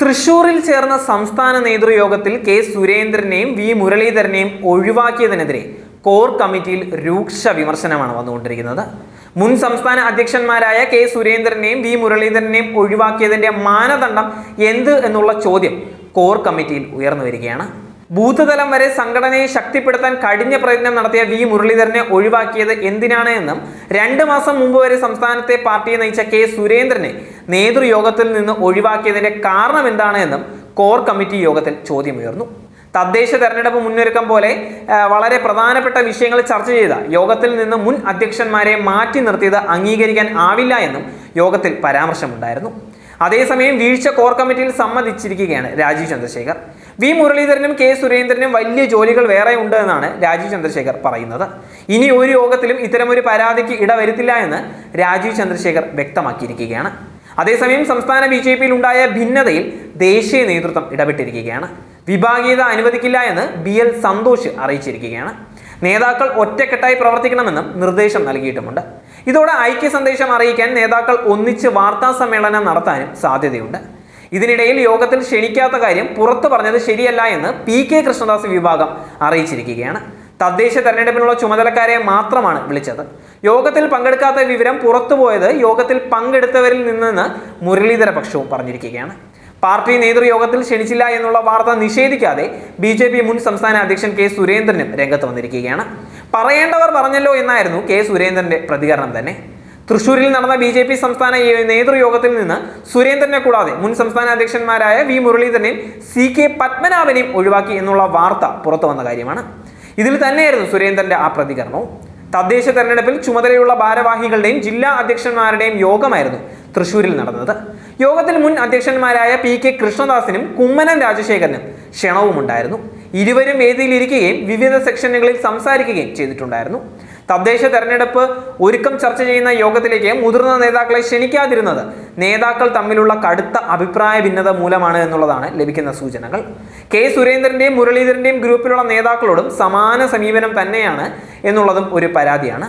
തൃശൂരിൽ ചേർന്ന സംസ്ഥാന നേതൃയോഗത്തിൽ കെ സുരേന്ദ്രനെയും വി മുരളീധരനെയും ഒഴിവാക്കിയതിനെതിരെ കോർ കമ്മിറ്റിയിൽ രൂക്ഷ വിമർശനമാണ് വന്നുകൊണ്ടിരിക്കുന്നത്. മുൻ സംസ്ഥാന അധ്യക്ഷന്മാരായ കെ സുരേന്ദ്രനെയും വി മുരളീധരനെയും ഒഴിവാക്കിയതിന്റെ മാനദണ്ഡം എന്ത് എന്നുള്ള ചോദ്യം കോർ കമ്മിറ്റിയിൽ ഉയർന്നു വരികയാണ്. ബൂത്തുതലം വരെ സംഘടനയെ ശക്തിപ്പെടുത്താൻ കഠിന പ്രയത്നം നടത്തിയ വി മുരളീധരനെ ഒഴിവാക്കിയത് എന്തിനാണ് എന്നും രണ്ട് മാസം മുമ്പ് വരെ സംസ്ഥാനത്തെ പാർട്ടിയെ നയിച്ച കെ സുരേന്ദ്രനെ നേതൃയോഗത്തിൽ നിന്ന് ഒഴിവാക്കിയതിന്റെ കാരണം എന്താണ് എന്നും കോർ കമ്മിറ്റി യോഗത്തിൽ ചോദ്യമുയർന്നു. തദ്ദേശ തെരഞ്ഞെടുപ്പ് മുന്നൊരുക്കം പോലെ വളരെ പ്രധാനപ്പെട്ട വിഷയങ്ങൾ ചർച്ച ചെയ്ത യോഗത്തിൽ നിന്ന് മുൻ അധ്യക്ഷന്മാരെ മാറ്റി നിർത്തിയത് അംഗീകരിക്കാൻ ആവില്ല എന്നും യോഗത്തിൽ പരാമർശമുണ്ടായിരുന്നു. അതേസമയം വീഴ്ച കോർ കമ്മിറ്റിയിൽ സമ്മതിച്ചിരിക്കുകയാണ് രാജീവ് ചന്ദ്രശേഖർ. വി മുരളീധരനും കെ സുരേന്ദ്രനും വലിയ ജോലികൾ വേറെ ഉണ്ട് എന്നാണ് രാജീവ് ചന്ദ്രശേഖർ പറയുന്നത്. ഇനി ഒരു യോഗത്തിലും ഇത്തരമൊരു പരാതിക്ക് ഇടവരുത്തില്ല എന്ന് രാജീവ് ചന്ദ്രശേഖർ വ്യക്തമാക്കിയിരിക്കുകയാണ്. അതേസമയം സംസ്ഥാന ബി ജെ പിയിൽ ഉണ്ടായ ഭിന്നതയിൽ ദേശീയ നേതൃത്വം ഇടപെട്ടിരിക്കുകയാണ്. വിഭാഗീയത അനുവദിക്കില്ല എന്ന് ബി എൽ സന്തോഷ് അറിയിച്ചിരിക്കുകയാണ്. നേതാക്കൾ ഒറ്റക്കെട്ടായി പ്രവർത്തിക്കണമെന്നും നിർദ്ദേശം നൽകിയിട്ടുമുണ്ട്. ഇതോടെ ഐക്യ സന്ദേശം അറിയിക്കാൻ നേതാക്കൾ ഒന്നിച്ച് വാർത്താ സമ്മേളനം നടത്താനും സാധ്യതയുണ്ട്. ഇതിനിടയിൽ യോഗത്തിൽ ക്ഷണിക്കാത്ത കാര്യം പുറത്തു പറഞ്ഞത് ശരിയല്ല എന്ന് പി കെ കൃഷ്ണദാസ് വിഭാഗം അറിയിച്ചിരിക്കുകയാണ്. തദ്ദേശ തെരഞ്ഞെടുപ്പിനുള്ള ചുമതലക്കാരെ മാത്രമാണ് വിളിച്ചത്. യോഗത്തിൽ പങ്കെടുക്കാത്ത വിവരം പുറത്തുപോയത് യോഗത്തിൽ പങ്കെടുത്തവരിൽ നിന്നെന്ന് മുരളീധര പക്ഷവും പറഞ്ഞിരിക്കുകയാണ്. പാർട്ടി നേതൃയോഗത്തിൽ ക്ഷണിച്ചില്ല എന്നുള്ള വാർത്ത നിഷേധിക്കാതെ ബി ജെ പി മുൻ സംസ്ഥാന അധ്യക്ഷൻ കെ സുരേന്ദ്രനും രംഗത്ത് വന്നിരിക്കുകയാണ്. പറയേണ്ടവർ പറഞ്ഞല്ലോ എന്നായിരുന്നു കെ സുരേന്ദ്രന്റെ പ്രതികരണം തന്നെ. തൃശൂരിൽ നടന്ന ബി ജെ പി സംസ്ഥാന നേതൃയോഗത്തിൽ നിന്ന് സുരേന്ദ്രനെ കൂടാതെ മുൻ സംസ്ഥാന അധ്യക്ഷന്മാരായ വി മുരളീധരനെയും സി കെ പത്മനാഭനെയും ഒഴിവാക്കി എന്നുള്ള വാർത്ത പുറത്തു വന്ന കാര്യമാണ്. ഇതിൽ തന്നെയായിരുന്നു സുരേന്ദ്രന്റെ ആ പ്രതികരണവും. തദ്ദേശ തെരഞ്ഞെടുപ്പിൽ ചുമതലയുള്ള ഭാരവാഹികളുടെയും ജില്ലാ അധ്യക്ഷന്മാരുടെയും യോഗമായിരുന്നു തൃശൂരിൽ നടന്നത്. യോഗത്തിൽ മുൻ അധ്യക്ഷന്മാരായ പി കെ കൃഷ്ണദാസിനും കുമ്മനം രാജശേഖരനും ക്ഷണവുമുണ്ടായിരുന്നു. ഇരുവരും വേദിയിലിരിക്കുകയും വിവിധ സെക്ഷനുകളിൽ സംസാരിക്കുകയും ചെയ്തിട്ടുണ്ടായിരുന്നു. തദ്ദേശ തെരഞ്ഞെടുപ്പ് ഒരുക്കം ചർച്ച ചെയ്യുന്ന യോഗത്തിലേക്ക് മുതിർന്ന നേതാക്കളെ ക്ഷണിക്കാതിരുന്നത് നേതാക്കൾ തമ്മിലുള്ള കടുത്ത അഭിപ്രായ ഭിന്നത മൂലമാണ് എന്നുള്ളതാണ് ലഭിക്കുന്ന സൂചനകൾ. കെ സുരേന്ദ്രന്റെയും മുരളീധരന്റെയും ഗ്രൂപ്പിലുള്ള നേതാക്കളോടും സമാന സമീപനം തന്നെയാണ് എന്നുള്ളതും ഒരു പരാതിയാണ്.